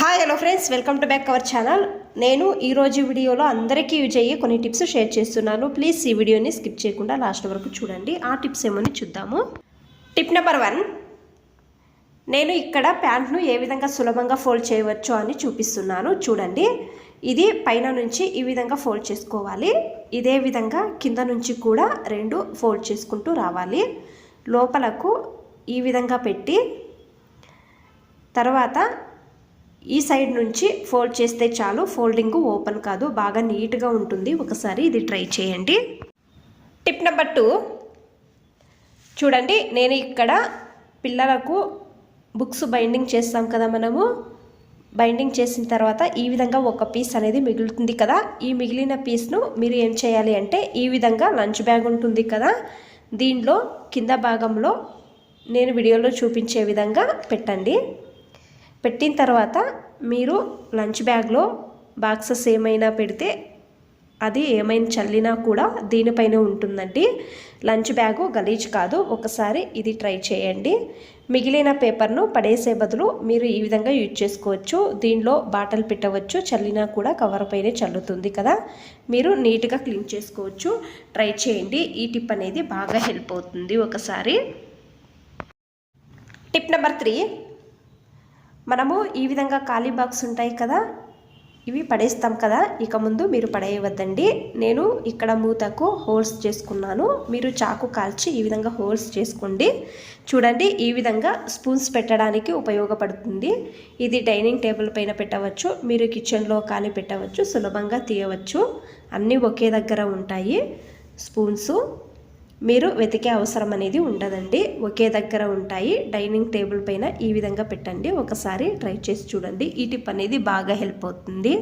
Hi hello friends welcome to back our channel నేను ఈరోజు వీడియోలో అందరికీ యూజ్ అయ్యే కొన్ని టిప్స్ షేర్ చేస్తున్నాను. ప్లీజ్ ఈ వీడియోని స్కిప్ చేయకుండా లాస్ట్ వరకు చూడండి. ఆ టిప్స్ ఏమని చూద్దాము. టిప్ నెంబర్ వన్ నేను ఇక్కడ ప్యాంట్ను ఏ విధంగా సులభంగా ఫోల్డ్ చేయవచ్చు అని చూపిస్తున్నాను. చూడండి. ఇది పైన నుంచి ఈ విధంగా ఫోల్డ్ చేసుకోవాలి. ఇదే విధంగా కింద నుంచి కూడా రెండు ఫోల్డ్ చేసుకుంటూ రావాలి. లోపలకు ఈ విధంగా పెట్టి తర్వాత ఈ సైడ్ నుంచి ఫోల్డ్ చేస్తే చాలు. ఫోల్డింగ్ ఓపెన్ కాదు. బాగా నీట్గా ఉంటుంది. ఒకసారి ఇది ట్రై చేయండి. Tip number two. చూడండి నేను ఇక్కడ పిల్లలకు బుక్స్ బైండింగ్ చేస్తాం కదా మనము. బైండింగ్ చేసిన తర్వాత ఈ విధంగా ఒక పీస్ అనేది మిగులుతుంది కదా. ఈ మిగిలిన పీస్ను మీరు ఏం చేయాలి అంటే ఈ విధంగా లంచ్ బ్యాగ్ ఉంటుంది కదా. దీనిలో కింద భాగంలో నేను వీడియోలో చూపించే విధంగా పెట్టండి. పెట్టిన తర్వాత మీరు లంచ్ బ్యాగ్లో బాక్సెస్ ఏమైనా పెడితే అది ఏమైనా చల్లినా కూడా దీనిపైన ఉంటుందండి. లంచ్ బ్యాగు గలీజ్ కాదు. ఒకసారి ఇది ట్రై చేయండి. మిగిలిన పేపర్ను పడేసే బదులు మీరు ఈ విధంగా యూజ్ చేసుకోవచ్చు. దీనిలో బాటలు పెట్టవచ్చు. చల్లినా కూడా కవర్ పైనే చల్లుతుంది కదా. మీరు నీట్గా క్లీన్ చేసుకోవచ్చు. ట్రై చేయండి. ఈ టిప్ అనేది బాగా హెల్ప్ అవుతుంది ఒకసారి. Tip number three. మనము ఈ విధంగా ఖాళీ బాక్స్ ఉంటాయి కదా ఇవి పడేస్తాం కదా ఇక ముందు మీరు పడేయవద్దండి. నేను ఇక్కడ మూతకు హోల్స్ చేసుకున్నాను. మీరు చాకు కాల్చి ఈ విధంగా హోల్స్ చేసుకోండి. చూడండి ఈ విధంగా స్పూన్స్ పెట్టడానికి ఉపయోగపడుతుంది. ఇది డైనింగ్ టేబుల్ పైన పెట్టవచ్చు మీరు కిచెన్లో కానీ పెట్టవచ్చు సులభంగా తీయవచ్చు. అన్నీ ఒకే దగ్గర ఉంటాయి. స్పూన్సు. మీరు వెతికే అవసరం అనేది ఉండదండి. ఒకే దగ్గర ఉంటాయి. డైనింగ్ టేబుల్ పైన ఈ విధంగా పెట్టండి. ఒకసారి ట్రై చేసి చూడండి. ఈ టిప్ అనేది బాగా హెల్ప్ అవుతుంది.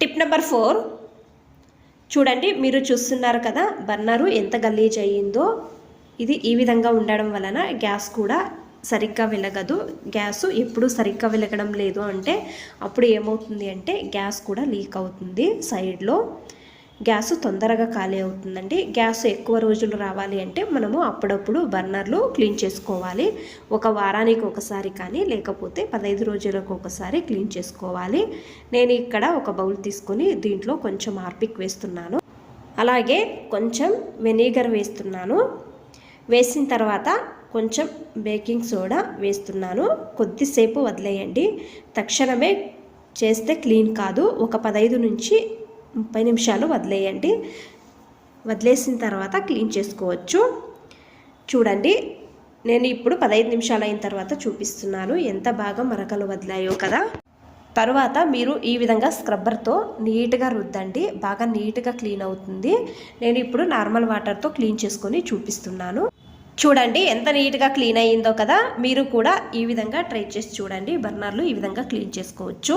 Tip number four. చూడండి మీరు చూస్తున్నారు కదా బర్నరు ఎంత గలీజ్ అయ్యిందో. ఇది ఈ విధంగా ఉండడం వలన గ్యాస్ కూడా సరిగ్గా వెలగదు. గ్యాస్ ఎప్పుడు సరిగ్గా వెలగడం లేదు అంటే అప్పుడు ఏమవుతుంది అంటే గ్యాస్ కూడా లీక్ అవుతుంది సైడ్లో. గ్యాస్ తొందరగా ఖాళీ అవుతుందండి. గ్యాస్ ఎక్కువ రోజులు రావాలి అంటే మనము అప్పుడప్పుడు బర్నర్లు క్లీన్ చేసుకోవాలి. ఒక వారానికి ఒకసారి కానీ లేకపోతే పదహైదు రోజులకు ఒకసారి క్లీన్ చేసుకోవాలి. నేను ఇక్కడ ఒక బౌల్ తీసుకొని దీంట్లో కొంచెం ఆర్పిక్ వేస్తున్నాను. అలాగే కొంచెం వెనిగర్ వేస్తున్నాను. వేసిన తర్వాత కొంచెం బేకింగ్ సోడా వేస్తున్నాను. కొద్దిసేపు వదిలేయండి. తక్షణమే చేస్తే క్లీన్ కాదు. ఒక పదహైదు నుంచి ముప్పై నిమిషాలు వదిలేయండి. వదిలేసిన తర్వాత క్లీన్ చేసుకోవచ్చు. చూడండి నేను ఇప్పుడు పదహైదు నిమిషాలు అయిన తర్వాత చూపిస్తున్నాను ఎంత బాగా మరకలు వదిలాయో కదా. తర్వాత మీరు ఈ విధంగా స్క్రబ్బర్తో నీట్గా రుద్దండి. బాగా నీట్గా క్లీన్ అవుతుంది. నేను ఇప్పుడు నార్మల్ వాటర్తో క్లీన్ చేసుకొని చూపిస్తున్నాను. చూడండి ఎంత నీట్గా క్లీన్ అయ్యిందో కదా. మీరు కూడా ఈ విధంగా ట్రై చేసి చూడండి. బర్నర్లు ఈ విధంగా క్లీన్ చేసుకోవచ్చు.